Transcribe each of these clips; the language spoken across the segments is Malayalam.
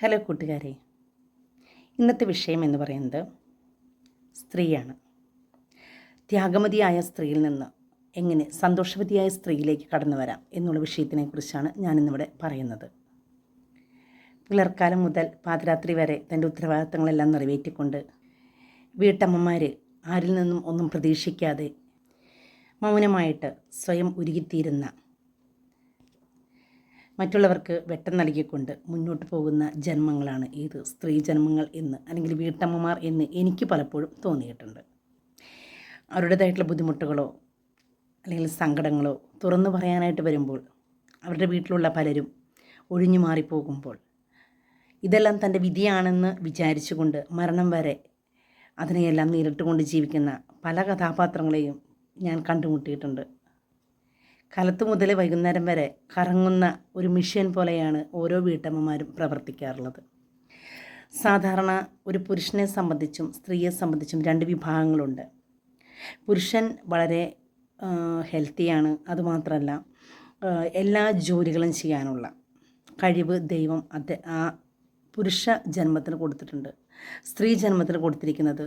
ഹലോ കൂട്ടുകാരെ. ഇന്നത്തെ വിഷയം എന്ന് പറയുന്നത് സ്ത്രീയാണ്. ത്യാഗമതിയായ സ്ത്രീയിൽ നിന്ന് എങ്ങനെ സന്തോഷവതിയായ സ്ത്രീയിലേക്ക് കടന്നു വരാം എന്നുള്ള വിഷയത്തിനെ കുറിച്ചാണ് ഞാനിന്നിവിടെ പറയുന്നത്. പുലർക്കാലം മുതൽ പാതിരാത്രി വരെ തന്റെ ഉത്തരവാദിത്തങ്ങളെല്ലാം നിറവേറ്റിക്കൊണ്ട് വീട്ടമ്മമാർ ആരിൽ നിന്നും ഒന്നും പ്രതീക്ഷിക്കാതെ മൗനമായിട്ട് സ്വയം ഉരുകിത്തീരുന്ന മറ്റുള്ളവർക്ക് വെട്ടം നൽകിക്കൊണ്ട് മുന്നോട്ട് പോകുന്ന ജന്മങ്ങളാണ് ഏത് സ്ത്രീ ജന്മങ്ങൾ എന്ന് അല്ലെങ്കിൽ വീട്ടമ്മമാർ എന്ന് എനിക്ക് പലപ്പോഴും തോന്നിയിട്ടുണ്ട്. അവരുടേതായിട്ടുള്ള ബുദ്ധിമുട്ടുകളോ അല്ലെങ്കിൽ സങ്കടങ്ങളോ തുറന്നു പറയാനായിട്ട് വരുമ്പോൾ അവരുടെ വീട്ടിലുള്ള പലരും ഒഴിഞ്ഞു മാറിപ്പോകുമ്പോൾ ഇതെല്ലാം തന്റെ വിധിയാണെന്ന് വിചാരിച്ചുകൊണ്ട് മരണം വരെ അതിനെയെല്ലാം നേരിട്ടുകൊണ്ട് ജീവിക്കുന്ന പല കഥാപാത്രങ്ങളെയും ഞാൻ കണ്ടുമുട്ടിയിട്ടുണ്ട്. കാലത്ത് മുതൽ വൈകുന്നേരം വരെ കറങ്ങുന്ന ഒരു മിഷ്യൻ പോലെയാണ് ഓരോ വീട്ടമ്മമാരും പ്രവർത്തിക്കാറുള്ളത്. സാധാരണ ഒരു പുരുഷനെ സംബന്ധിച്ചും സ്ത്രീയെ സംബന്ധിച്ചും രണ്ട് വിഭാഗങ്ങളുണ്ട്. പുരുഷൻ വളരെ ഹെൽത്തിയാണ്. അതുമാത്രമല്ല എല്ലാ ജോലികളും ചെയ്യാനുള്ള കഴിവ് ദൈവം അത് ആ പുരുഷ ജന്മത്തിന് കൊടുത്തിട്ടുണ്ട്. സ്ത്രീ ജന്മത്തിന് കൊടുത്തിരിക്കുന്നത്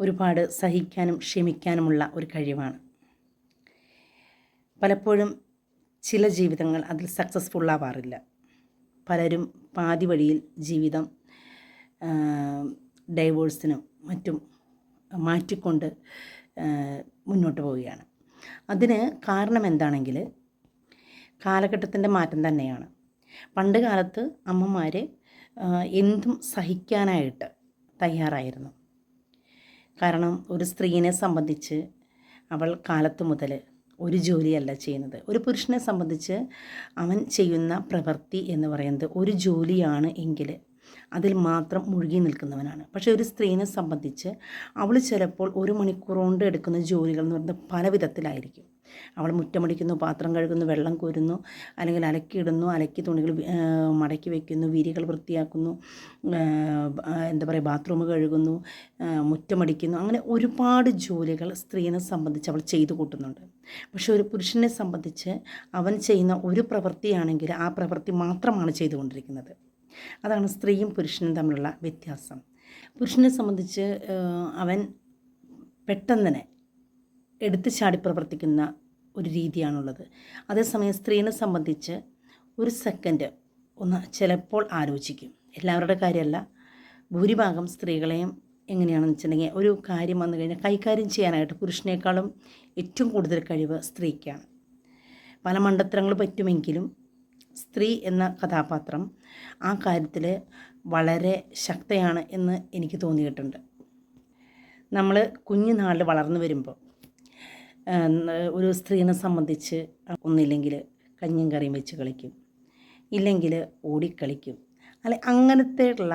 ഒരുപാട് സഹിക്കാനും ക്ഷമിക്കാനുമുള്ള ഒരു കഴിവാണ്. പലപ്പോഴും ചില ജീവിതങ്ങൾ അതിൽ സക്സസ്ഫുൾ ആവാറില്ല. പലരും പാതി വഴിയിൽ ജീവിതം ഡൈവോഴ്സിനും മറ്റും മാറ്റിക്കൊണ്ട് മുന്നോട്ട് പോവുകയാണ്. അതിന് കാരണം എന്താണെങ്കിൽ കാലഘട്ടത്തിന്റെ മാറ്റം തന്നെയാണ്. പണ്ട് കാലത്ത് അമ്മമാർ എന്തും സഹിക്കാനായിട്ട് തയ്യാറായിരുന്നു. കാരണം ഒരു സ്ത്രീയെ സംബന്ധിച്ച് അവൾ കാലത്ത് മുതൽ ഒരു ജോലിയല്ല ചെയ്യുന്നത്. ഒരു പുരുഷനെ സംബന്ധിച്ച് അവൻ ചെയ്യുന്ന പ്രവൃത്തി എന്ന് പറയുന്നത് ഒരു ജോലിയാണ് എങ്കിൽ അതിൽ മാത്രം മുഴുകി നിൽക്കുന്നവനാണ്. പക്ഷേ ഒരു സ്ത്രീനെ സംബന്ധിച്ച് അവൾ ചിലപ്പോൾ ഒരു മണിക്കൂർ കൊണ്ട് എടുക്കുന്ന ജോലികൾ എന്ന് പറയുന്നത് പല വിധത്തിലായിരിക്കും അവൾ മുറ്റമടിക്കുന്നു പാത്രം കഴുകുന്നു വെള്ളം കോരുന്നു അല്ലെങ്കിൽ അലക്കിയിടുന്നു അലക്കി തുണികൾ മടക്കി വയ്ക്കുന്നു വിരികൾ വൃത്തിയാക്കുന്നു എന്താ പറയുക ബാത്റൂം കഴുകുന്നു മുറ്റമടിക്കുന്നു. അങ്ങനെ ഒരുപാട് ജോലികൾ സ്ത്രീനെ സംബന്ധിച്ച് അവൾ ചെയ്തു കൂട്ടുന്നുണ്ട്. പക്ഷേ ഒരു പുരുഷനെ സംബന്ധിച്ച് അവൻ ചെയ്യുന്ന ഒരു പ്രവൃത്തിയാണെങ്കിൽ ആ പ്രവൃത്തി മാത്രമാണ് ചെയ്തുകൊണ്ടിരിക്കുന്നത്. അതാണ് സ്ത്രീയും പുരുഷനും തമ്മിലുള്ള വ്യത്യാസം. പുരുഷനെ സംബന്ധിച്ച് അവൻ പെട്ടെന്ന് തന്നെ എടുത്തു ചാടി പ്രവർത്തിക്കുന്ന ഒരു രീതിയാണുള്ളത്. അതേസമയം സ്ത്രീനെ സംബന്ധിച്ച് ഒരു സെക്കൻഡ് ഒന്ന് ചിലപ്പോൾ ആലോചിക്കും. എല്ലാവരുടെ കാര്യമല്ല. ഭൂരിഭാഗം സ്ത്രീകളെയും എങ്ങനെയാണെന്ന് വെച്ചിട്ടുണ്ടെങ്കിൽ ഒരു കാര്യം വന്നു കഴിഞ്ഞാൽ കൈകാര്യം ചെയ്യാനായിട്ട് പുരുഷനേക്കാളും ഏറ്റവും കൂടുതൽ കഴിവ് സ്ത്രീക്കാണ്. പല മണ്ടത്തരങ്ങൾ പറ്റുമെങ്കിലും സ്ത്രീ എന്ന കഥാപാത്രം ആ കാര്യത്തിൽ വളരെ ശക്തയാണ് എന്ന് എനിക്ക് തോന്നിയിട്ടുണ്ട്. നമ്മൾ കുഞ്ഞുനാളിൽ വളർന്നു വരുമ്പോൾ ഒരു സ്ത്രീനെ സംബന്ധിച്ച് ഒന്നില്ലെങ്കിൽ കഞ്ഞും കറിയും വെച്ച് കളിക്കും. ഇല്ലെങ്കിൽ ഓടിക്കളിക്കും. അല്ലെ അങ്ങനത്തെ ഉള്ള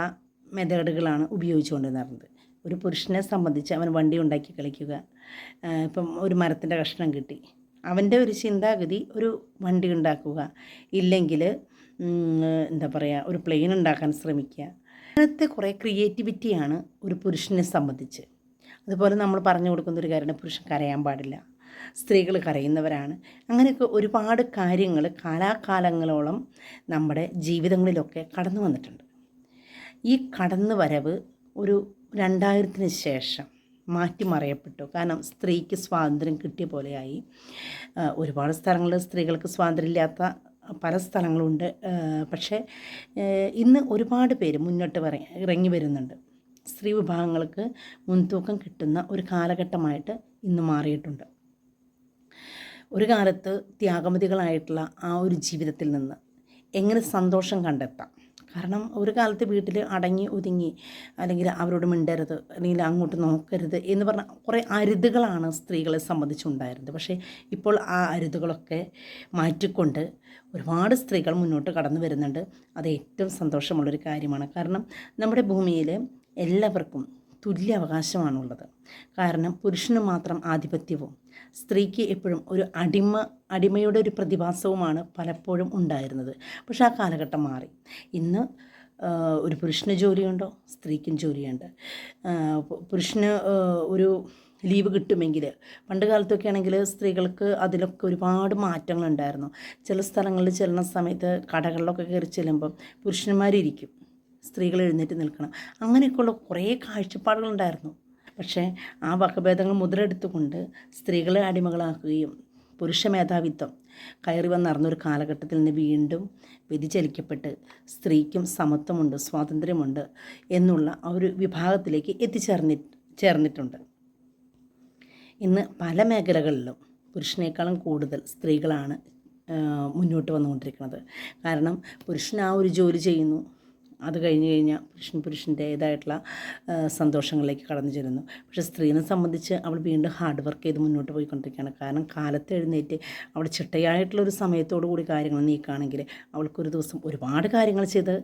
മെത്തേഡുകളാണ് ഉപയോഗിച്ചുകൊണ്ടിരുന്നത്. ഒരു പുരുഷനെ സംബന്ധിച്ച് അവൻ വണ്ടി ഉണ്ടാക്കി കളിക്കുക ഇപ്പം ഒരു മരത്തിന്റെ കഷ്ണം കിട്ടി. അവന്റെ ഒരു ചിന്താഗതി ഒരു വണ്ടി ഉണ്ടാക്കുക ഇല്ലെങ്കിൽ എന്താ പറയുക ഒരു പ്ലെയിൻ ഉണ്ടാക്കാൻ ശ്രമിക്കുക. അങ്ങനത്തെ കുറേ ക്രിയേറ്റിവിറ്റിയാണ് ഒരു പുരുഷനെ സംബന്ധിച്ച്. അതുപോലെ നമ്മൾ പറഞ്ഞു കൊടുക്കുന്ന ഒരു കാര്യമാണ് പുരുഷൻ കരയാൻ പാടില്ല. സ്ത്രീകൾ കരയുന്നവരാണ്. അങ്ങനെയൊക്കെ ഒരുപാട് കാര്യങ്ങൾ കാലാകാലങ്ങളോളം നമ്മുടെ ജീവിതങ്ങളിലൊക്കെ കടന്നു വന്നിട്ടുണ്ട്. ഈ കടന്നു വരവ് ഒരു രണ്ടായിരത്തിന് ശേഷം മാറ്റിമറിയപ്പെട്ടു. കാരണം സ്ത്രീക്ക് സ്വാതന്ത്ര്യം കിട്ടിയ പോലെയായി. ഒരുപാട് സ്ഥലങ്ങളിൽ സ്ത്രീകൾക്ക് സ്വാതന്ത്ര്യമില്ലാത്ത പല സ്ഥലങ്ങളുണ്ട്. പക്ഷേ ഇന്ന് ഒരുപാട് പേര് മുന്നോട്ട് ഇറങ്ങി വരുന്നുണ്ട്. സ്ത്രീ വിഭാഗങ്ങൾക്ക് മുൻതൂക്കം കിട്ടുന്ന ഒരു കാലഘട്ടമായിട്ട് ഇന്ന് മാറിയിട്ടുണ്ട്. ഒരു കാലത്ത് ത്യാഗമതികളായിട്ടുള്ള ആ ഒരു ജീവിതത്തിൽ നിന്ന് എങ്ങനെ സന്തോഷം കണ്ടെത്താം? കാരണം ഒരു കാലത്ത് വീട്ടിൽ അടങ്ങി ഒതുങ്ങി അല്ലെങ്കിൽ അവരോട് മിണ്ടരുത് അല്ലെങ്കിൽ അങ്ങോട്ട് നോക്കരുത് എന്ന് പറഞ്ഞ കുറേ അരുതുകളാണ് സ്ത്രീകളെ സംബന്ധിച്ചുണ്ടായിരുന്നത്. പക്ഷേ ഇപ്പോൾ ആ അരുതുകളൊക്കെ മാറ്റിക്കൊണ്ട് ഒരുപാട് സ്ത്രീകൾ മുന്നോട്ട് കടന്നു വരുന്നുണ്ട്. അത് ഏറ്റവും സന്തോഷമുള്ളൊരു കാര്യമാണ്. കാരണം നമ്മുടെ ഭൂമിയിൽ എല്ലാവർക്കും തുല്യ അവകാശമാണുള്ളത്. കാരണം പുരുഷന് മാത്രം ആധിപത്യവും സ്ത്രീക്ക് എപ്പോഴും ഒരു അടിമ അടിമയുടെ ഒരു പ്രതിഭാസവുമാണ് പലപ്പോഴും ഉണ്ടായിരുന്നത്. പക്ഷേ ആ കാലഘട്ടം മാറി. ഇന്ന് ഒരു പുരുഷന് ജോലിയുണ്ടോ? സ്ത്രീക്കും ജോലിയുണ്ട്. പുരുഷന് ഒരു ലീവ് കിട്ടുമെങ്കിൽ പണ്ട് കാലത്തൊക്കെ ആണെങ്കിൽ സ്ത്രീകൾക്ക് അതിലൊക്കെ ഒരുപാട് മാറ്റങ്ങളുണ്ടായിരുന്നു. ചില സ്ഥലങ്ങളിൽ ചെല്ലുന്ന സമയത്ത് കടകളിലൊക്കെ കയറി ചെല്ലുമ്പം പുരുഷന്മാരിരിക്കും. സ്ത്രീകൾ എഴുന്നേറ്റ് നിൽക്കണം. അങ്ങനെയൊക്കെയുള്ള കുറേ കാഴ്ചപ്പാടുകളുണ്ടായിരുന്നു. പക്ഷേ ആ വകഭേദങ്ങൾ മുതലെടുത്തുകൊണ്ട് സ്ത്രീകളെ അടിമകളാക്കുകയും പുരുഷ മേധാവിത്വം കയറി വന്നറിഞ്ഞൊരു കാലഘട്ടത്തിൽ നിന്ന് വീണ്ടും വ്യതിചലിക്കപ്പെട്ട് സ്ത്രീക്കും സമത്വമുണ്ട് സ്വാതന്ത്ര്യമുണ്ട് എന്നുള്ള ആ ഒരു വിഭാഗത്തിലേക്ക് എത്തിച്ചേർന്നി ചേർന്നിട്ടുണ്ട്. ഇന്ന് പല മേഖലകളിലും പുരുഷനേക്കാളും കൂടുതൽ സ്ത്രീകളാണ് മുന്നോട്ട് വന്നുകൊണ്ടിരിക്കുന്നത്. കാരണം പുരുഷൻ ആ ഒരു ജോലി ചെയ്യുന്നു അത് കഴിഞ്ഞ് കഴിഞ്ഞാൽ പുരുഷൻ പുരുഷന്റേതായിട്ടുള്ള സന്തോഷങ്ങളിലേക്ക് കടന്നു ചെല്ലുന്നു. പക്ഷേ സ്ത്രീനെ സംബന്ധിച്ച് അവൾ വീണ്ടും ഹാർഡ് വർക്ക് ചെയ്ത് മുന്നോട്ട് പോയിക്കൊണ്ടിരിക്കുകയാണ്. കാരണം കാലത്ത് എഴുന്നേറ്റ് അവൾ ചിട്ടയായിട്ടുള്ള ഒരു സമയത്തോടു കൂടി കാര്യങ്ങൾ നീക്കുകയാണെങ്കിൽ അവൾക്കൊരു ദിവസം ഒരുപാട് കാര്യങ്ങൾ ചെയ്ത്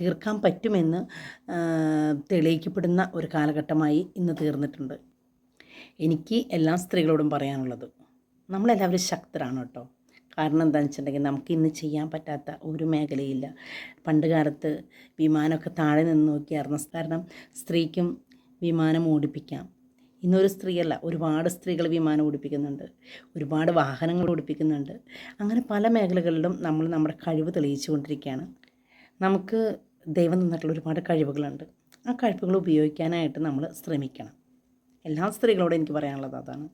തീർക്കാൻ പറ്റുമെന്ന് തെളിയിക്കപ്പെടുന്ന ഒരു കാലഘട്ടമായി ഇന്ന് തീർന്നിട്ടുണ്ട്. എനിക്ക് എല്ലാ സ്ത്രീകളോടും പറയാനുള്ളത് നമ്മളെല്ലാവരും ശക്തരാണ് കേട്ടോ. കാരണം എന്താണെന്ന് വെച്ചിട്ടുണ്ടെങ്കിൽ നമുക്ക് ഇന്ന് ചെയ്യാൻ പറ്റാത്ത ഒരു മേഖലയില്ല. പണ്ട് കാലത്ത് വിമാനമൊക്കെ താഴെ നിന്ന് നോക്കിയായിരുന്നു. കാരണം സ്ത്രീക്കും വിമാനം ഓടിപ്പിക്കാം. ഇന്നൊരു സ്ത്രീയല്ല ഒരുപാട് സ്ത്രീകൾ വിമാനം ഓടിപ്പിക്കുന്നുണ്ട്. ഒരുപാട് വാഹനങ്ങൾ ഓടിപ്പിക്കുന്നുണ്ട്. അങ്ങനെ പല മേഖലകളിലും നമ്മൾ നമ്മുടെ കഴിവ് തെളിയിച്ചു കൊണ്ടിരിക്കുകയാണ് നമുക്ക് ദൈവം തന്നിട്ടുള്ള ഒരുപാട് കഴിവുകളുണ്ട്. ആ കഴിവുകൾ ഉപയോഗിക്കാനായിട്ട് നമ്മൾ ശ്രമിക്കണം. എല്ലാ സ്ത്രീകളോടും എനിക്ക് പറയാനുള്ളത് അതാണ്.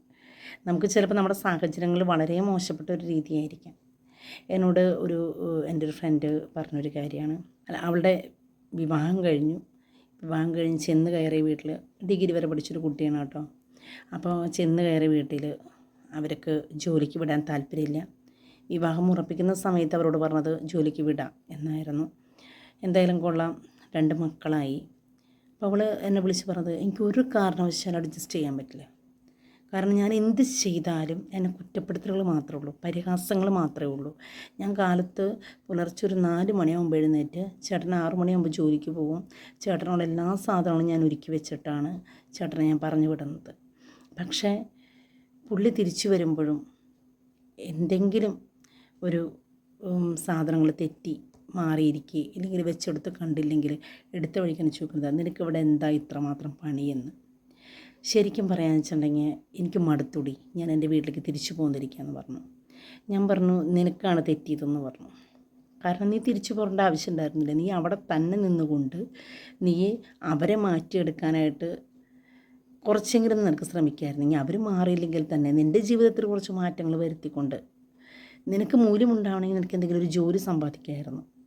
നമുക്ക് ചിലപ്പോൾ നമ്മുടെ സാഹചര്യങ്ങൾ വളരെ മോശപ്പെട്ട ഒരു രീതിയായിരിക്കാം. എന്നോട് ഒരു എന്റെ ഒരു ഫ്രണ്ട് പറഞ്ഞൊരു കാര്യമാണ്. അല്ല അവളുടെ വിവാഹം കഴിഞ്ഞു. വിവാഹം കഴിഞ്ഞ് ചെന്ന് കയറിയ വീട്ടിൽ ഡിഗ്രി വരെ പഠിച്ചൊരു കുട്ടിയാണ് കേട്ടോ. അപ്പോൾ ചെന്ന് കയറിയ വീട്ടിൽ അവർക്ക് ജോലിക്ക് വിടാൻ താല്പര്യമില്ല. വിവാഹം ഉറപ്പിക്കുന്ന സമയത്ത് അവരോട് പറഞ്ഞത് ജോലിക്ക് വിടാം എന്നായിരുന്നു. എന്തായാലും കൊള്ളാം രണ്ട് മക്കളായി. അപ്പോൾ അവൾ എന്നെ വിളിച്ച് പറഞ്ഞത് എനിക്ക് ഒരു കാരണവശാലും അഡ്ജസ്റ്റ് ചെയ്യാൻ പറ്റില്ല. കാരണം ഞാൻ എന്ത് ചെയ്താലും എന്നെ കുറ്റപ്പെടുത്തലുകൾ മാത്രമേ ഉള്ളൂ പരിഹാസങ്ങൾ മാത്രമേ ഉള്ളൂ. ഞാൻ കാലത്ത് പുലർച്ചെ ഒരു നാല് മണിയാകുമ്പോൾ എഴുന്നേറ്റ് ചേട്ടൻ ആറു മണിയാകുമ്പോൾ ജോലിക്ക് പോകും ചേട്ടനോട് എല്ലാ സാധനങ്ങളും ഞാൻ ഒരുക്കി വെച്ചിട്ടാണ് ചേട്ടനെ ഞാൻ പറഞ്ഞു വിടുന്നത്. പക്ഷേ പുള്ളി തിരിച്ചു വരുമ്പോഴും എന്തെങ്കിലും ഒരു സാധനങ്ങൾ തെറ്റി മാറിയിരിക്കുക ഇല്ലെങ്കിൽ വെച്ചെടുത്ത് കണ്ടില്ലെങ്കിൽ എടുത്ത വഴിക്കാണ് ചോദിക്കുന്നത് നിനക്ക് ഇവിടെ എന്താ ഇത്രമാത്രം പണിയെന്ന്? ശരിക്കും പറയാന്ന് വെച്ചിട്ടുണ്ടെങ്കിൽ എനിക്ക് മടുത്തുടി. ഞാൻ എന്റെ വീട്ടിലേക്ക് തിരിച്ചു പോകുന്നിരിക്കുകയെന്ന് പറഞ്ഞു. ഞാൻ പറഞ്ഞു നിനക്കാണ് തെറ്റിയതെന്ന് പറഞ്ഞു. കാരണം നീ തിരിച്ചു പോകേണ്ട ആവശ്യം ഉണ്ടായിരുന്നില്ല. നീ അവിടെ തന്നെ നിന്നുകൊണ്ട് നീ അവരെ മാറ്റിയെടുക്കാനായിട്ട് കുറച്ചെങ്കിലും നിനക്ക് ശ്രമിക്കായിരുന്നെങ്കിൽ അവർ മാറിയില്ലെങ്കിൽ തന്നെ നിന്റെ ജീവിതത്തിൽ കുറച്ച് മാറ്റങ്ങൾ വരുത്തിക്കൊണ്ട് നിനക്ക് മൂല്യമുണ്ടാവണമെങ്കിൽ നിനക്ക് എന്തെങ്കിലും ഒരു ജോലി സമ്പാദിക്കായിരുന്നു.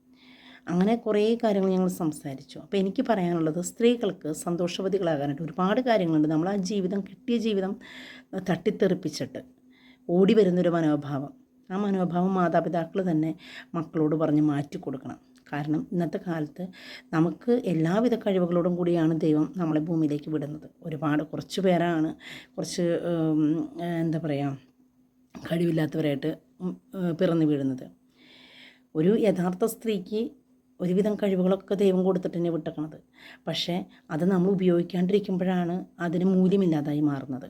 അങ്ങനെ കുറേ കാര്യങ്ങൾ ഞങ്ങൾ സംസാരിച്ചു. അപ്പോൾ എനിക്ക് പറയാനുള്ളത് സ്ത്രീകൾക്ക് സന്തോഷവതികളാകാനായിട്ട് ഒരുപാട് കാര്യങ്ങളുണ്ട്. നമ്മൾ ആ ജീവിതം കിട്ടിയ ജീവിതം തട്ടിത്തെറിപ്പിച്ചിട്ട് ഓടി വരുന്നൊരു മനോഭാവം. ആ മനോഭാവം മാതാപിതാക്കൾ തന്നെ മക്കളോട് പറഞ്ഞ് മാറ്റി കൊടുക്കണം. കാരണം ഇന്നത്തെ കാലത്ത് നമുക്ക് എല്ലാവിധ കഴിവുകളോടും കൂടിയാണ് ദൈവം നമ്മളെ ഭൂമിയിലേക്ക് വിടുന്നത്. ഒരുപാട് കുറച്ച് പേരാണ് കുറച്ച് എന്താ പറയുക കഴിവില്ലാത്തവരായിട്ട് പിറന്നു വീഴുന്നത്. ഒരു യഥാർത്ഥ സ്ത്രീക്ക് ഒരുവിധം കഴിവുകളൊക്കെ ദൈവം കൊടുത്തിട്ട് തന്നെ വിട്ടേക്കണത്. പക്ഷേ അത് നമ്മൾ ഉപയോഗിക്കാണ്ടിരിക്കുമ്പോഴാണ് അതിന് മൂല്യമില്ലാതായി മാറുന്നത്.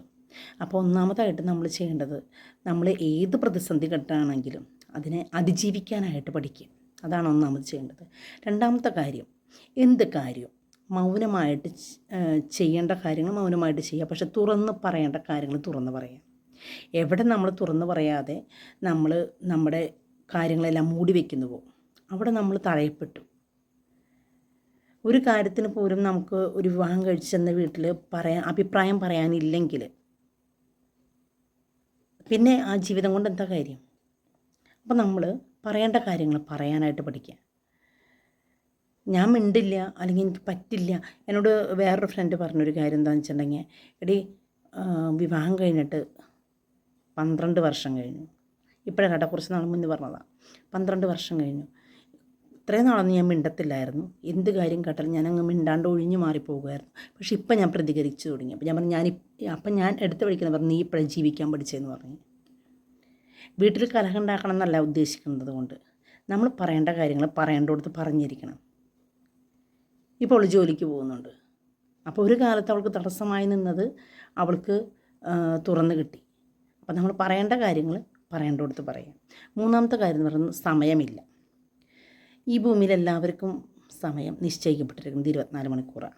അപ്പോൾ ഒന്നാമതായിട്ട് നമ്മൾ ചെയ്യേണ്ടത് നമ്മൾ ഏത് പ്രതിസന്ധി ഘട്ടമാണെങ്കിലും അതിനെ അതിജീവിക്കാനായിട്ട് പഠിക്കുക. അതാണ് ഒന്നാമത് ചെയ്യേണ്ടത്. രണ്ടാമത്തെ കാര്യം എന്ത് കാര്യം? മൗനമായിട്ട് ചെയ്യേണ്ട കാര്യങ്ങൾ മൗനമായിട്ട് ചെയ്യുക. പക്ഷെ തുറന്ന് പറയേണ്ട കാര്യങ്ങൾ തുറന്ന് പറയാം എവിടെ നമ്മൾ തുറന്ന് പറയാതെ നമ്മൾ നമ്മുടെ കാര്യങ്ങളെല്ലാം മൂടി വയ്ക്കുന്നുവോ അവിടെ നമ്മൾ തഴയപ്പെട്ടു ഒരു കാര്യത്തിന് പോലും നമുക്ക് ഒരു വിവാഹം കഴിച്ചെന്ന വീട്ടിൽ പറയാൻ അഭിപ്രായം പറയാനില്ലെങ്കിൽ പിന്നെ ആ ജീവിതം കൊണ്ട് എന്താ കാര്യം? അപ്പം നമ്മൾ പറയേണ്ട കാര്യങ്ങൾ പറയാനായിട്ട് പഠിക്കുക. ഞാൻ മിണ്ടില്ല അല്ലെങ്കിൽ എനിക്ക് പറ്റില്ല. എന്നോട് വേറൊരു ഫ്രണ്ട് പറഞ്ഞൊരു കാര്യം എന്താണെന്ന് വെച്ചിട്ടുണ്ടെങ്കിൽ എടി വിവാഹം കഴിഞ്ഞിട്ട് പന്ത്രണ്ട് വർഷം കഴിഞ്ഞു. ഇപ്പോഴാണ് കേട്ടോ കുറച്ച് നാൾ മുന്നേ പറഞ്ഞതാണ് പന്ത്രണ്ട് വർഷം കഴിഞ്ഞു. ഇത്രയും നാളൊന്നും ഞാൻ മിണ്ടത്തില്ലായിരുന്നു. എന്ത് കാര്യം കേട്ടാലും ഞാൻ അങ്ങ് മിണ്ടാണ്ട് ഒഴിഞ്ഞു മാറിപ്പോകുമായിരുന്നു. പക്ഷേ ഇപ്പം ഞാൻ പ്രതികരിച്ചു തുടങ്ങി. അപ്പം ഞാൻ പറഞ്ഞു ഞാൻ അപ്പം ഞാൻ എടുത്ത് വിളിക്കണം പറഞ്ഞു നീ ഇപ്പോഴും ജീവിക്കാൻ പഠിച്ചതെന്ന് പറഞ്ഞു. വീട്ടിൽ കലഹം ഉണ്ടാക്കണം എന്നല്ല ഉദ്ദേശിക്കുന്നത് കൊണ്ട് നമ്മൾ പറയേണ്ട കാര്യങ്ങൾ പറയേണ്ടടുത്ത് പറഞ്ഞിരിക്കണം. ഇപ്പോൾ അവൾ ജോലിക്ക് പോകുന്നുണ്ട്. അപ്പോൾ ഒരു കാലത്ത് അവൾക്ക് തടസ്സമായി നിന്നത് അവൾക്ക് തുറന്നു കിട്ടി. അപ്പം നമ്മൾ പറയേണ്ട കാര്യങ്ങൾ പറയേണ്ടടുത്ത് പറയാം. മൂന്നാമത്തെ കാര്യം എന്ന് പറയുന്നത് സമയമില്ല. ഈ ഭൂമിയിൽ എല്ലാവർക്കും സമയം നിശ്ചയിക്കപ്പെട്ടിരിക്കുന്നത് ഇരുപത്തിനാല് മണിക്കൂറാണ്.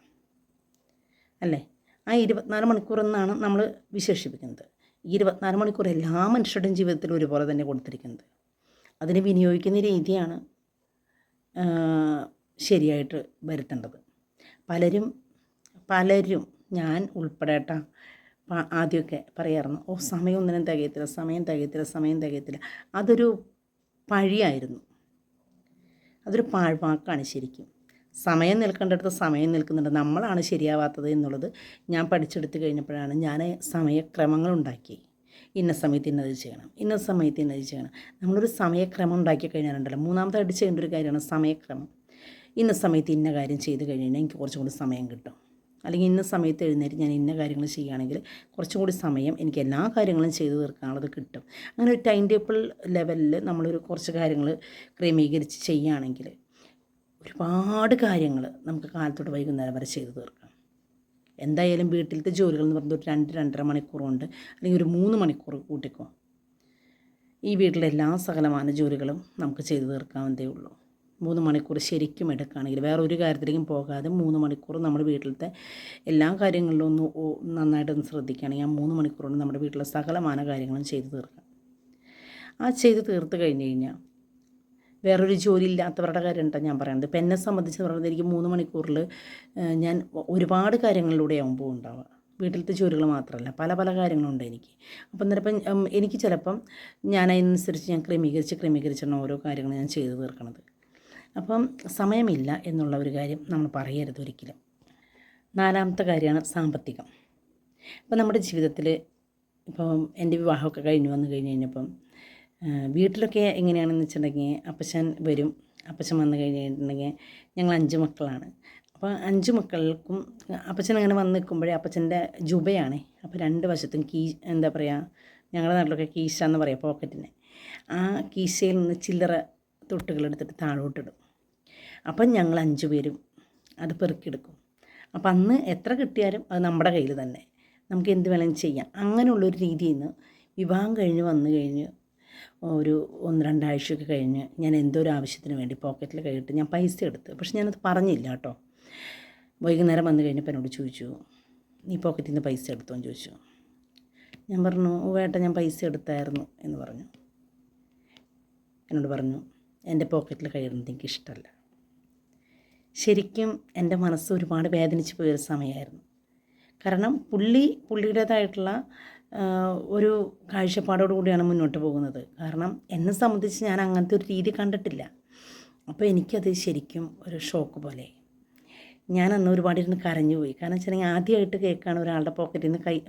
അല്ലേ? ആ ഇരുപത്തിനാല് മണിക്കൂർ എന്നാണ് നമ്മൾ വിശേഷിപ്പിക്കുന്നത്. ഈ ഇരുപത്തിനാല് മണിക്കൂർ എല്ലാ മനുഷ്യരുടെയും ജീവിതത്തിൽ ഒരുപോലെ തന്നെ കൊടുത്തിരിക്കുന്നത്. അതിനെ വിനിയോഗിക്കുന്ന രീതിയാണ് ശരിയായിട്ട് വരുത്തേണ്ടത്. പലരും പലരും ഞാൻ ഉൾപ്പെടേട്ട ആദ്യമൊക്കെ പറയായിരുന്നു ഓ സമയം ഒന്നിനും തികയത്തില്ല സമയം തികയത്തില്ല സമയം തികയത്തില്ല. അതൊരു പഴിയായിരുന്നു. അതൊരു പാഴ്വാക്കാണ് ശരിക്കും. സമയം നിൽക്കേണ്ടടുത്ത് സമയം നിൽക്കുന്നുണ്ട്. നമ്മളാണ് ശരിയാവാത്തത് എന്നുള്ളത് ഞാൻ പഠിച്ചെടുത്ത് കഴിഞ്ഞപ്പോഴാണ് ഞാൻ സമയക്രമങ്ങൾ ഉണ്ടാക്കി. ഇന്ന സമയത്ത് ഇന്നത് ചെയ്യണം ഇന്ന സമയത്ത് ഇന്നത് ചെയ്യണം. നമ്മളൊരു സമയക്രമം ഉണ്ടാക്കി കഴിഞ്ഞാലുണ്ടല്ലോ. മൂന്നാമതായിട്ട് ചെയ്യേണ്ട ഒരു കാര്യമാണ് സമയക്രമം. ഇന്ന സമയത്ത് ഇന്ന കാര്യം ചെയ്ത് കഴിഞ്ഞാൽ എനിക്ക് കുറച്ചും കൂടി സമയം കിട്ടും. അല്ലെങ്കിൽ ഇന്ന സമയത്ത് എഴുന്നേറ്റ് ഞാൻ ഇന്ന കാര്യങ്ങൾ ചെയ്യുകയാണെങ്കിൽ കുറച്ചും കൂടി സമയം എനിക്ക് എല്ലാ കാര്യങ്ങളും ചെയ്തു തീർക്കാനുള്ളത് കിട്ടും. അങ്ങനെ ഒരു ടൈം ടേബിൾ ലെവലിൽ നമ്മളൊരു കുറച്ച് കാര്യങ്ങൾ ക്രമീകരിച്ച് ചെയ്യുകയാണെങ്കിൽ ഒരുപാട് കാര്യങ്ങൾ നമുക്ക് കാലത്തോട്ട് വൈകുന്നേരം വരെ ചെയ്തു തീർക്കാം. എന്തായാലും വീട്ടിലത്തെ ജോലികൾ എന്ന് പറയുന്നത് ഒരു രണ്ട് രണ്ടര മണിക്കൂറുണ്ട് അല്ലെങ്കിൽ ഒരു മൂന്ന് മണിക്കൂർ കൂട്ടിക്കോ. ഈ വീട്ടിലെ എല്ലാ സകലമാന ജോലികളും നമുക്ക് ചെയ്തു തീർക്കാവുന്നതേ ഉള്ളൂ. മൂന്ന് മണിക്കൂർ ശരിക്കും എടുക്കുകയാണെങ്കിൽ വേറെ ഒരു കാര്യത്തിലേക്കും പോകാതെ മൂന്ന് മണിക്കൂർ നമ്മൾ വീട്ടിലത്തെ എല്ലാ കാര്യങ്ങളിലും ഒന്ന് നന്നായിട്ടൊന്ന് ശ്രദ്ധിക്കുകയാണെങ്കിൽ ആ മൂന്ന് മണിക്കൂറുകൊണ്ട് നമ്മുടെ വീട്ടിലെ സകലമാന കാര്യങ്ങളും ചെയ്തു തീർക്കാം. ആ ചെയ്ത് തീർത്ത് കഴിഞ്ഞ് കഴിഞ്ഞാൽ വേറൊരു ജോലി ഇല്ലാത്തവരുടെ കാര്യം കേട്ടോ ഞാൻ പറയുന്നത്. ഇപ്പം എന്നെ സംബന്ധിച്ച് പറയുന്നത് എനിക്ക് മൂന്ന് മണിക്കൂറിൽ ഞാൻ ഒരുപാട് കാര്യങ്ങളിലൂടെ ആകുമ്പോൾ ഉണ്ടാവുക. വീട്ടിലത്തെ ജോലികൾ മാത്രമല്ല പല പല കാര്യങ്ങളുണ്ട് എനിക്ക്. അപ്പം അന്നേരം എനിക്ക് ചിലപ്പം ഞാൻ അതിനനുസരിച്ച് ഞാൻ ക്രമീകരിച്ച് ക്രമീകരിച്ചാണ് ഓരോ കാര്യങ്ങളും ഞാൻ ചെയ്തു തീർക്കണത്. അപ്പം സമയമില്ല എന്നുള്ള ഒരു കാര്യം നമ്മൾ പറയരുത് ഒരിക്കലും. നാലാമത്തെ കാര്യമാണ് സാമ്പത്തികം. ഇപ്പം നമ്മുടെ ജീവിതത്തിൽ ഇപ്പം എന്റെ വിവാഹമൊക്കെ കഴിഞ്ഞ് വന്നു കഴിഞ്ഞ് കഴിഞ്ഞപ്പം വീട്ടിലൊക്കെ എങ്ങനെയാണെന്ന് വെച്ചിട്ടുണ്ടെങ്കിൽ അപ്പച്ചൻ വരും അപ്പച്ചൻ വന്നു കഴിഞ്ഞ് കഴിഞ്ഞിട്ടുണ്ടെങ്കിൽ ഞങ്ങൾ അഞ്ച് മക്കളാണ്. അപ്പോൾ അഞ്ച് മക്കൾക്കും അപ്പച്ചൻ അങ്ങനെ വന്ന് നിൽക്കുമ്പോഴേ അപ്പച്ചന്റെ ജുബയാണ്. അപ്പോൾ രണ്ട് വശത്തും കീ എന്താ പറയുക ഞങ്ങളുടെ നാട്ടിലൊക്കെ കീശ എന്ന് പറയാം പോക്കറ്റിന്. ആ കീശയിൽ നിന്ന് ചില്ലറ തൊട്ടുകൾ എടുത്തിട്ട് താഴോട്ടിടും. അപ്പം ഞങ്ങൾ അഞ്ച് പേരും അത് പെറുക്കിയെടുക്കും. അപ്പം അന്ന് എത്ര കിട്ടിയാലും അത് നമ്മുടെ കയ്യിൽ തന്നെ. നമുക്ക് എന്ത് വേണമെങ്കിലും ചെയ്യാം. അങ്ങനെയുള്ളൊരു രീതിയിൽ നിന്ന് വിവാഹം കഴിഞ്ഞ് വന്നു കഴിഞ്ഞ് ഒരു ഒന്ന് രണ്ടാഴ്ചയൊക്കെ കഴിഞ്ഞ് ഞാൻ എന്തോ ഒരു ആവശ്യത്തിന് വേണ്ടി പോക്കറ്റിൽ കൈയിട്ട് ഞാൻ പൈസ എടുത്ത് പക്ഷെ ഞാനത് പറഞ്ഞില്ല കേട്ടോ. വൈകുന്നേരം വന്നു കഴിഞ്ഞപ്പോൾ എന്നോട് ചോദിച്ചു നീ പോക്കറ്റിൽ നിന്ന് പൈസ എടുത്തോ? എന്ന് ചോദിച്ചു. ഞാൻ പറഞ്ഞു "ഓ, വേട്ട ഞാൻ പൈസ എടുത്തായിരുന്നു എന്ന് പറഞ്ഞു. എന്നോട് പറഞ്ഞു എന്റെ പോക്കറ്റിൽ കഴിയുന്നത് എനിക്ക് ഇഷ്ടമല്ല ശരിക്കും എന്റെ മനസ്സ് ഒരുപാട് വേദനിച്ച് പോയൊരു സമയമായിരുന്നു. കാരണം പുള്ളി പുള്ളിയുടേതായിട്ടുള്ള ഒരു കാഴ്ചപ്പാടോടു കൂടിയാണ് മുന്നോട്ട് പോകുന്നത്. കാരണം എന്നെ സംബന്ധിച്ച് ഞാൻ അങ്ങനത്തെ ഒരു രീതി കണ്ടിട്ടില്ല. അപ്പോൾ എനിക്കത് ശരിക്കും ഒരു ഷോക്ക് പോലെ. ഞാൻ അന്ന് ഒരുപാട് ഇരുന്ന് കരഞ്ഞു പോയി. കാരണം വെച്ചിട്ടുണ്ടെങ്കിൽ ആദ്യമായിട്ട് കേൾക്കുകയാണ് ഒരാളുടെ പോക്കറ്റിൽ നിന്ന് കൈ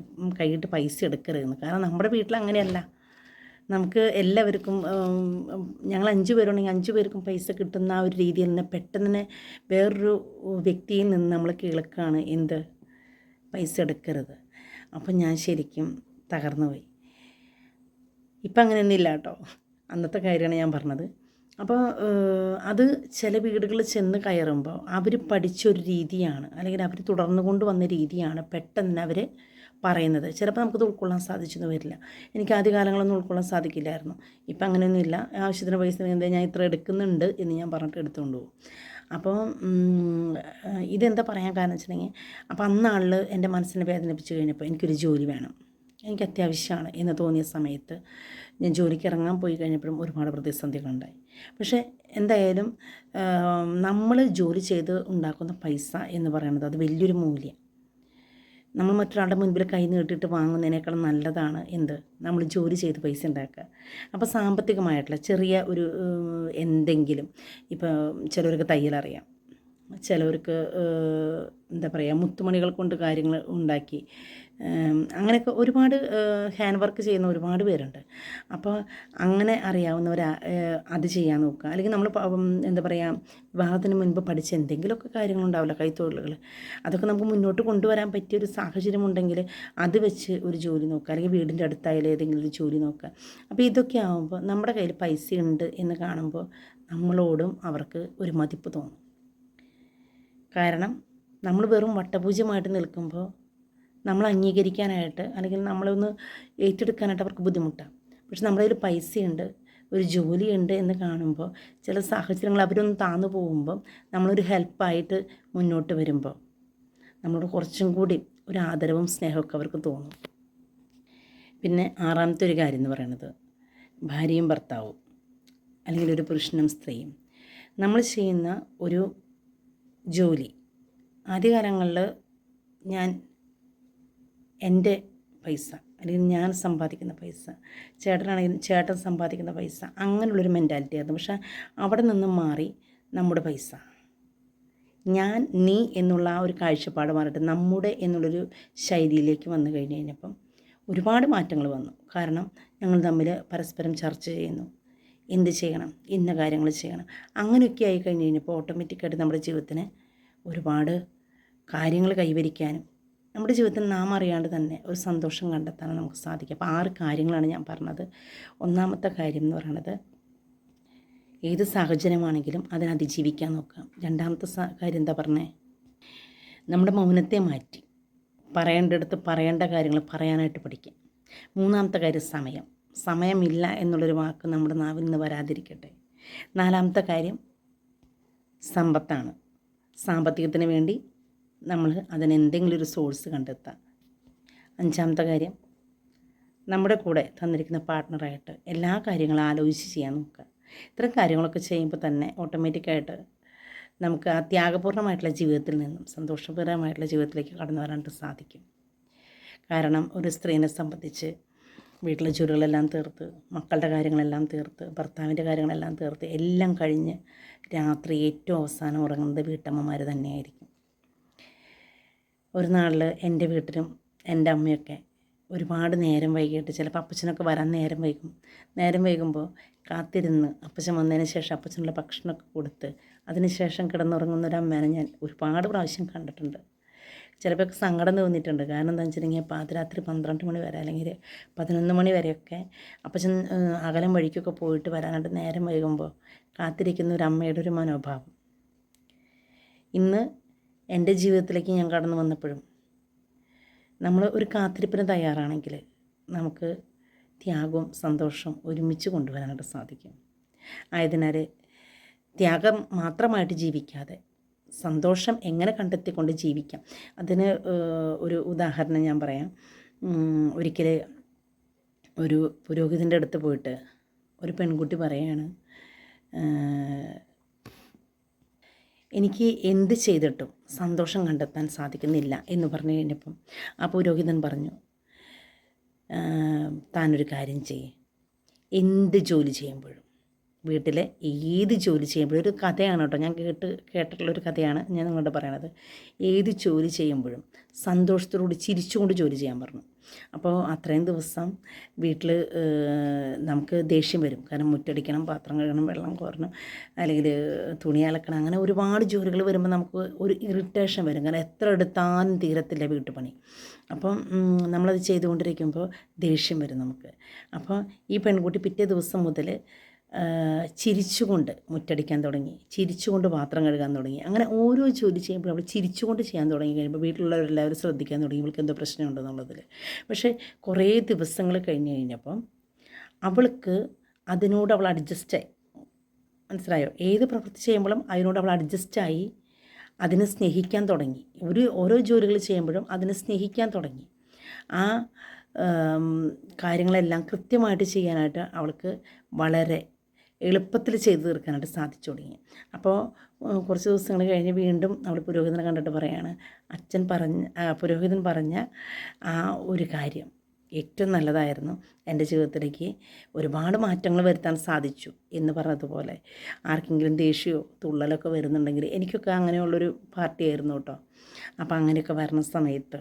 കൈയിട്ട് പൈസ എടുക്കരുതെന്ന്. കാരണം നമ്മുടെ വീട്ടിൽ അങ്ങനെയല്ല. നമുക്ക് എല്ലാവർക്കും ഞങ്ങൾ അഞ്ച് പേരുണ്ടെങ്കിൽ അഞ്ച് പേർക്കും പൈസ കിട്ടുന്ന ആ ഒരു രീതിയിൽ നിന്ന് പെട്ടെന്ന് തന്നെ വേറൊരു വ്യക്തിയിൽ നിന്ന് നമ്മൾ കേൾക്കുകയാണ് എന്ത് പൈസ എടുക്കരുത്. അപ്പം ഞാൻ ശരിക്കും തകർന്നു പോയി. ഇപ്പം അങ്ങനെയൊന്നും ഇല്ല കേട്ടോ. അന്നത്തെ കാര്യമാണ് ഞാൻ പറഞ്ഞത്. അപ്പോൾ അത് ചില വീടുകളിൽ ചെന്ന് കയറുമ്പോൾ അവർ പഠിച്ചൊരു രീതിയാണ് അല്ലെങ്കിൽ അവർ തുടർന്നു കൊണ്ടുവന്ന രീതിയാണ് പെട്ടെന്ന് അവർ പറയുന്നത്. ചിലപ്പോൾ നമുക്കത് ഉൾക്കൊള്ളാൻ സാധിച്ചെന്ന് വരില്ല. എനിക്ക് ആദ്യ കാലങ്ങളൊന്നും ഉൾക്കൊള്ളാൻ സാധിക്കില്ലായിരുന്നു. ഇപ്പം അങ്ങനെയൊന്നുമില്ല ആവശ്യത്തിന് പൈസ എന്താ ഞാൻ ഇത്ര എടുക്കുന്നുണ്ട് എന്ന് ഞാൻ പറഞ്ഞിട്ട് എടുത്തുകൊണ്ട് പോകും. അപ്പോൾ ഇതെന്താ പറയാൻ കാരണം വെച്ചിട്ടുണ്ടെങ്കിൽ അപ്പോൾ അന്നാളിൽ എന്റെ മനസ്സിനെ വേദനിപ്പിച്ച് കഴിഞ്ഞപ്പോൾ എനിക്കൊരു ജോലി വേണം. എനിക്ക് അത്യാവശ്യമാണ് എന്ന് തോന്നിയ സമയത്ത് ഞാൻ ജോലിക്ക് ഇറങ്ങാൻ പോയി കഴിഞ്ഞപ്പോഴും ഒരുപാട് പ്രതിസന്ധികളുണ്ടായി പക്ഷേ എന്തായാലും നമ്മൾ ജോലി ചെയ്ത് ഉണ്ടാക്കുന്ന പൈസ എന്ന് പറയുന്നത് അത് വലിയൊരു മൂല്യം. നമ്മൾ മറ്റൊരാളുടെ മുൻപിൽ കൈ നീട്ടിയിട്ട് വാങ്ങുന്നതിനേക്കാൾ നല്ലതാണ് എന്ത്? നമ്മൾ ജോലി ചെയ്ത് പൈസ ഉണ്ടാക്കുക. അപ്പോൾ സാമ്പത്തികമായിട്ടുള്ള ചെറിയ ഒരു എന്തെങ്കിലും ഇപ്പോൾ ചിലവർക്ക് തയ്യലറിയാം ചിലവർക്ക് എന്താ പറയുക മുത്തുമണികൾ കൊണ്ട് കാര്യങ്ങൾ ഉണ്ടാക്കി. അങ്ങനെയൊക്കെ ഒരുപാട് ഹാൻഡ് വർക്ക് ചെയ്യുന്ന ഒരുപാട് പേരുണ്ട്. അപ്പോൾ അങ്ങനെ അറിയാവുന്നവർ അത് ചെയ്യാൻ നോക്കുക. അല്ലെങ്കിൽ നമ്മൾ എന്താ പറയുക വിവാഹത്തിന് മുൻപ് പഠിച്ച എന്തെങ്കിലുമൊക്കെ കാര്യങ്ങളുണ്ടാവില്ല കൈത്തൊഴിലുകൾ അതൊക്കെ നമുക്ക് മുന്നോട്ട് കൊണ്ടുവരാൻ പറ്റിയ ഒരു സാഹചര്യം ഉണ്ടെങ്കിൽ അത് വെച്ച് ഒരു ജോലി നോക്കുക. അല്ലെങ്കിൽ വീടിന്റെ അടുത്തായാലും ഏതെങ്കിലും ഒരു ജോലി നോക്കുക. അപ്പോൾ ഇതൊക്കെ ആകുമ്പോൾ നമ്മുടെ കയ്യിൽ പൈസ ഉണ്ട് എന്ന് കാണുമ്പോൾ നമ്മളോടും അവർക്ക് ഒരു മതിപ്പ് തോന്നും. കാരണം നമ്മൾ വെറും വട്ടപൂജ്യമായിട്ട് നിൽക്കുമ്പോൾ നമ്മൾ അംഗീകരിക്കാനായിട്ട് അല്ലെങ്കിൽ നമ്മളൊന്ന് ഏറ്റെടുക്കാനായിട്ട് അവർക്ക് ബുദ്ധിമുട്ടാണ് പക്ഷെ നമ്മുടെ കയ്യിൽ പൈസയുണ്ട് ഒരു ജോലിയുണ്ട് എന്ന് കാണുമ്പോൾ ചില സാഹചര്യങ്ങൾ അവരൊന്ന് താന്നു പോകുമ്പോൾ നമ്മളൊരു ഹെൽപ്പായിട്ട് മുന്നോട്ട് വരുമ്പോൾ നമ്മളോട് കുറച്ചും കൂടി ഒരു ആദരവും സ്നേഹമൊക്കെ അവർക്ക് തോന്നും. പിന്നെ ആറാമത്തെ ഒരു കാര്യം എന്ന് പറയുന്നത് ഭാര്യയും ഭർത്താവും അല്ലെങ്കിൽ ഒരു പുരുഷനും സ്ത്രീയും. നമ്മൾ ചെയ്യുന്ന ഒരു ജോലി ആദ്യകാലങ്ങളിൽ ഞാൻ എന്റെ പൈസ അല്ലെങ്കിൽ ഞാൻ സമ്പാദിക്കുന്ന പൈസ ചേട്ടനാണെങ്കിൽ ചേട്ടൻ സമ്പാദിക്കുന്ന പൈസ അങ്ങനെയുള്ളൊരു മെന്റാലിറ്റി ആയിരുന്നു. പക്ഷേ അവിടെ നിന്നും മാറി നമ്മുടെ പൈസ. ഞാൻ നീ എന്നുള്ള ആ ഒരു കാഴ്ചപ്പാട് മാറിയിട്ട് നമ്മുടെ എന്നുള്ളൊരു ശൈലിയിലേക്ക് വന്നു കഴിഞ്ഞ് കഴിഞ്ഞപ്പം ഒരുപാട് മാറ്റങ്ങൾ വന്നു. കാരണം ഞങ്ങൾ തമ്മിൽ പരസ്പരം ചർച്ച ചെയ്യുന്നു. എന്ത് ചെയ്യണം? ഇന്ന കാര്യങ്ങൾ ചെയ്യണം. അങ്ങനെയൊക്കെ ആയി കഴിഞ്ഞ് കഴിഞ്ഞപ്പോൾ ഓട്ടോമാറ്റിക്കായിട്ട് നമ്മുടെ ജീവിതത്തിന് ഒരുപാട് കാര്യങ്ങൾ കൈവരിക്കാനും നമ്മുടെ ജീവിതത്തിൽ നാം അറിയാണ്ട് തന്നെ ഒരു സന്തോഷം കണ്ടെത്താനും നമുക്ക് സാധിക്കും. അപ്പോൾ ആറ് കാര്യങ്ങളാണ് ഞാൻ പറഞ്ഞത്. ഒന്നാമത്തെ കാര്യം എന്ന് പറയുന്നത് ഏത് സാഹചര്യമാണെങ്കിലും അതിനെ അതിജീവിക്കാൻ നോക്കുക. രണ്ടാമത്തെ കാര്യം എന്താ പറഞ്ഞേ? നമ്മുടെ മൗനത്തെ മാറ്റി പറയേണ്ടടുത്ത് പറയേണ്ട കാര്യങ്ങൾ പറയാനായിട്ട് പഠിക്കുക. മൂന്നാമത്തെ കാര്യം സമയം. സമയമില്ല എന്നുള്ളൊരു വാക്ക് നമ്മുടെ നാവിൽ നിന്ന് വരാതിരിക്കട്ടെ. നാലാമത്തെ കാര്യം സമ്പത്താണ്. സാമ്പത്തികത്തിന് വേണ്ടി നമ്മൾ അതിന് എന്തെങ്കിലും ഒരു സോഴ്സ് കണ്ടെത്താം. അഞ്ചാമത്തെ കാര്യം നമ്മുടെ കൂടെ തന്നിരിക്കുന്ന പാർട്ട്ണറായിട്ട് എല്ലാ കാര്യങ്ങളും ആലോചിച്ച് ചെയ്യാൻ നോക്കുക. ഇത്തരം കാര്യങ്ങളൊക്കെ ചെയ്യുമ്പോൾ തന്നെ ഓട്ടോമാറ്റിക്കായിട്ട് നമുക്ക് ആ ത്യാഗപൂർണമായിട്ടുള്ള ജീവിതത്തിൽ നിന്നും സന്തോഷപരമായിട്ടുള്ള ജീവിതത്തിലേക്ക് കടന്നു വരാനായിട്ട് സാധിക്കും. കാരണം ഒരു സ്ത്രീനെ സംബന്ധിച്ച് വീട്ടിലെ ജോലികളെല്ലാം തീർത്ത് മക്കളുടെ കാര്യങ്ങളെല്ലാം തീർത്ത് ഭർത്താവിന്റെ കാര്യങ്ങളെല്ലാം തീർത്ത് എല്ലാം കഴിഞ്ഞ് രാത്രി ഏറ്റവും അവസാനം ഉറങ്ങുന്നത് വീട്ടമ്മമാർ തന്നെയായിരിക്കും. ഒരു നാളിൽ എന്റെ വീട്ടിലും എന്റെ അമ്മയൊക്കെ ഒരുപാട് നേരം വൈകിട്ട് ചിലപ്പോൾ അപ്പച്ചനൊക്കെ വരാൻ നേരം വൈകും. നേരം വൈകുമ്പോൾ കാത്തിരുന്ന് അപ്പച്ചൻ വന്നതിന് ശേഷം അപ്പച്ചനുള്ള ഭക്ഷണമൊക്കെ കൊടുത്ത് അതിന് ശേഷം കിടന്നുറങ്ങുന്ന ഒരു അമ്മേനെ ഞാൻ ഒരുപാട് പ്രാവശ്യം കണ്ടിട്ടുണ്ട്. ചിലപ്പോൾ സങ്കടം തോന്നിയിട്ടുണ്ട്. കാരണം എന്താ വെച്ചിട്ടുണ്ടെങ്കിൽ പാതിരാത്രി പന്ത്രണ്ട് മണി വരെ അല്ലെങ്കിൽ പതിനൊന്ന് മണി വരെയൊക്കെ അപ്പച്ചൻ അകലം വഴിക്കൊക്കെ പോയിട്ട് വരാനായിട്ട് നേരം വൈകുമ്പോൾ കാത്തിരിക്കുന്ന ഒരു അമ്മയുടെ ഒരു മനോഭാവം. ഇന്ന് എന്റെ ജീവിതത്തിലേക്ക് ഞാൻ കടന്നു വന്നപ്പോഴും നമ്മൾ ഒരു കാത്തിരിപ്പിന് തയ്യാറാണെങ്കിൽ നമുക്ക് ത്യാഗവും സന്തോഷവും ഒരുമിച്ച് കൊണ്ടുവരാനായിട്ട് സാധിക്കും. ആയതിനാൽ ത്യാഗം മാത്രമായിട്ട് ജീവിക്കാതെ സന്തോഷം എങ്ങനെ കണ്ടെത്തിക്കൊണ്ട് ജീവിക്കാം? അതിന് ഒരു ഉദാഹരണം ഞാൻ പറയാം. ഒരിക്കൽ ഒരു പുരോഹിതന്റെ അടുത്ത് പോയിട്ട് ഒരു പെൺകുട്ടി പറയാണ് എനിക്ക് എന്ത് ചെയ്തിട്ടും സന്തോഷം കണ്ടെത്താൻ സാധിക്കുന്നില്ല എന്ന് പറഞ്ഞു കഴിഞ്ഞപ്പം ആ പുരോഹിതൻ പറഞ്ഞു "ആഹ്, താനൊരു കാര്യം ചെയ്യേ. എന്ത് ജോലി ചെയ്യുമ്പോഴും വീട്ടിലെ ഏത് ജോലി ചെയ്യുമ്പോഴും ഒരു കഥയാണ് കേട്ടോ ഞാൻ കേട്ട് കേട്ടിട്ടുള്ളൊരു കഥയാണ് ഞാൻ നിങ്ങളോട് പറയണത്. ഏത് ജോലി ചെയ്യുമ്പോഴും സന്തോഷത്തോടുകൂടി ചിരിച്ചുകൊണ്ട് ജോലി ചെയ്യാൻ പറഞ്ഞു. അപ്പോൾ അത്രയും ദിവസം വീട്ടിൽ നമുക്ക് ദേഷ്യം വരും. കാരണം മുറ്റടിക്കണം പാത്രം കഴുകണം വെള്ളം കോരണം അല്ലെങ്കിൽ തുണി അലക്കണം അങ്ങനെ ഒരുപാട് ജോലികൾ വരുമ്പോൾ നമുക്ക് ഒരു ഇറിറ്റേഷൻ വരും. കാരണം എത്ര എടുത്താലും തീരത്തില്ല വീട്ടുപണി. അപ്പം നമ്മളത് ചെയ്തുകൊണ്ടിരിക്കുമ്പോൾ ദേഷ്യം വരും നമുക്ക്. അപ്പോൾ ഈ പെൺകുട്ടി പിറ്റേ ദിവസം മുതൽ ചിരിച്ചുകൊണ്ട് മുറ്റടിക്കാൻ തുടങ്ങി. ചിരിച്ചുകൊണ്ട് പാത്രം കഴുകാൻ തുടങ്ങി. അങ്ങനെ ഓരോ ജോലി ചെയ്യുമ്പോൾ അവൾ ചിരിച്ചുകൊണ്ട് ചെയ്യാൻ തുടങ്ങി കഴിയുമ്പോൾ വീട്ടിലുള്ളവരെല്ലാവരും ശ്രദ്ധിക്കാൻ തുടങ്ങി. ഇവൾക്ക് എന്തോ പ്രശ്നമുണ്ടെന്നുള്ളതിൽ പക്ഷേ കുറേ ദിവസങ്ങൾ കഴിഞ്ഞ് കഴിഞ്ഞപ്പം അവൾക്ക് അതിനോട് അവൾ അഡ്ജസ്റ്റായി മനസ്സിലായോ? ഏത് പ്രവൃത്തി ചെയ്യുമ്പോഴും അതിനോട് അവൾ അഡ്ജസ്റ്റായി അതിനെ സ്നേഹിക്കാൻ തുടങ്ങി. ഒരു ഓരോ ജോലികൾ ചെയ്യുമ്പോഴും അതിനെ സ്നേഹിക്കാൻ തുടങ്ങി. ആ കാര്യങ്ങളെല്ലാം കൃത്യമായിട്ട് ചെയ്യാനായിട്ട് അവൾക്ക് വളരെ എളുപ്പത്തിൽ ചെയ്തു തീർക്കാനായിട്ട് സാധിച്ചു തുടങ്ങി. അപ്പോൾ കുറച്ച് ദിവസങ്ങൾ കഴിഞ്ഞ് വീണ്ടും അവൾ പുരോഹിതനെ കണ്ടിട്ട് പറയാണ് അച്ഛൻ പറഞ്ഞ പുരോഹിതൻ പറഞ്ഞ ആ ഒരു കാര്യം ഏറ്റവും നല്ലതായിരുന്നു. എന്റെ ജീവിതത്തിലേക്ക് ഒരുപാട് മാറ്റങ്ങൾ വരുത്താൻ സാധിച്ചു എന്ന് പറഞ്ഞതുപോലെ. ആർക്കെങ്കിലും ദേഷ്യമോ തുള്ളലൊക്കെ വരുന്നുണ്ടെങ്കിൽ എനിക്കൊക്കെ അങ്ങനെയുള്ളൊരു പാർട്ടിയായിരുന്നു കേട്ടോ. അപ്പോൾ അങ്ങനെയൊക്കെ വരണ സമയത്ത്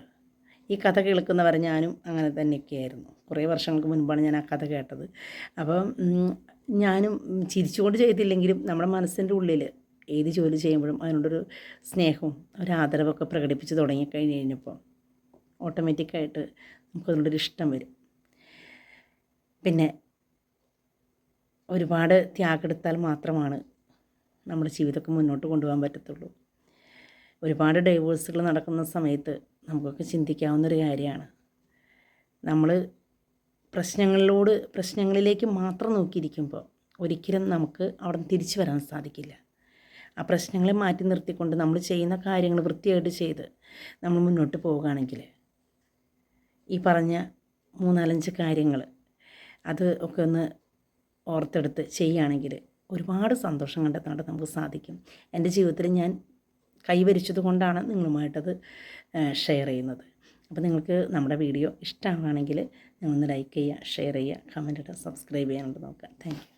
ഈ കഥ കേൾക്കുന്നവരെ ഞാനും അങ്ങനെ തന്നെയൊക്കെയായിരുന്നു. കുറേ വർഷങ്ങൾക്ക് മുൻപാണ് ഞാൻ ആ കഥ കേട്ടത്. അപ്പം ഞാനും ചിരിച്ചുകൊണ്ട് ചെയ്തില്ലെങ്കിലും നമ്മുടെ മനസ്സിന്റെ ഉള്ളിൽ ഏത് ജോലി ചെയ്യുമ്പോഴും അതിനോടൊരു സ്നേഹവും ഒരു ആദരവൊക്കെ പ്രകടിപ്പിച്ച് തുടങ്ങിക്കഴിഞ്ഞ് കഴിഞ്ഞപ്പോൾ ഓട്ടോമാറ്റിക്കായിട്ട് നമുക്കതിനോടൊരു ഇഷ്ടം വരും. പിന്നെ ഒരുപാട് ത്യാഗെടുത്താൽ മാത്രമാണ് നമ്മുടെ ജീവിതമൊക്കെ മുന്നോട്ട് കൊണ്ടുപോകാൻ പറ്റത്തുള്ളൂ. ഒരുപാട് ഡൈവേഴ്സുകൾ നടക്കുന്ന സമയത്ത് നമുക്കൊക്കെ ചിന്തിക്കാവുന്നൊരു കാര്യമാണ്. നമ്മൾ പ്രശ്നങ്ങളിലോട് പ്രശ്നങ്ങളിലേക്ക് മാത്രം നോക്കിയിരിക്കുമ്പോൾ ഒരിക്കലും നമുക്ക് അവിടെ നിന്ന് തിരിച്ചു വരാൻ സാധിക്കില്ല. ആ പ്രശ്നങ്ങളെ മാറ്റി നിർത്തിക്കൊണ്ട് നമ്മൾ ചെയ്യുന്ന കാര്യങ്ങൾ വൃത്തിയായിട്ട് ചെയ്ത് നമ്മൾ മുന്നോട്ട് പോവുകയാണെങ്കിൽ ഈ പറഞ്ഞ മൂന്നാലഞ്ച് കാര്യങ്ങൾ അത് ഒക്കെ ഒന്ന് ഓർത്തെടുത്ത് ചെയ്യുകയാണെങ്കിൽ ഒരുപാട് സന്തോഷം കണ്ടെത്താനായിട്ട് നമുക്ക് സാധിക്കും. എന്റെ ജീവിതത്തിൽ ഞാൻ കൈവരിച്ചത് കൊണ്ടാണ് നിങ്ങളുമായിട്ടത് ഷെയർ ചെയ്യുന്നത്. അപ്പോൾ നിങ്ങൾക്ക് നമ്മുടെ വീഡിയോ ഇഷ്ടമാണെങ്കിൽ നിങ്ങളൊന്ന് ലൈക്ക് ചെയ്യുക ഷെയർ ചെയ്യുക കമന്റ് ഇടുക സബ്സ്ക്രൈബ് ചെയ്യാനുണ്ട് നോക്കുക. താങ്ക്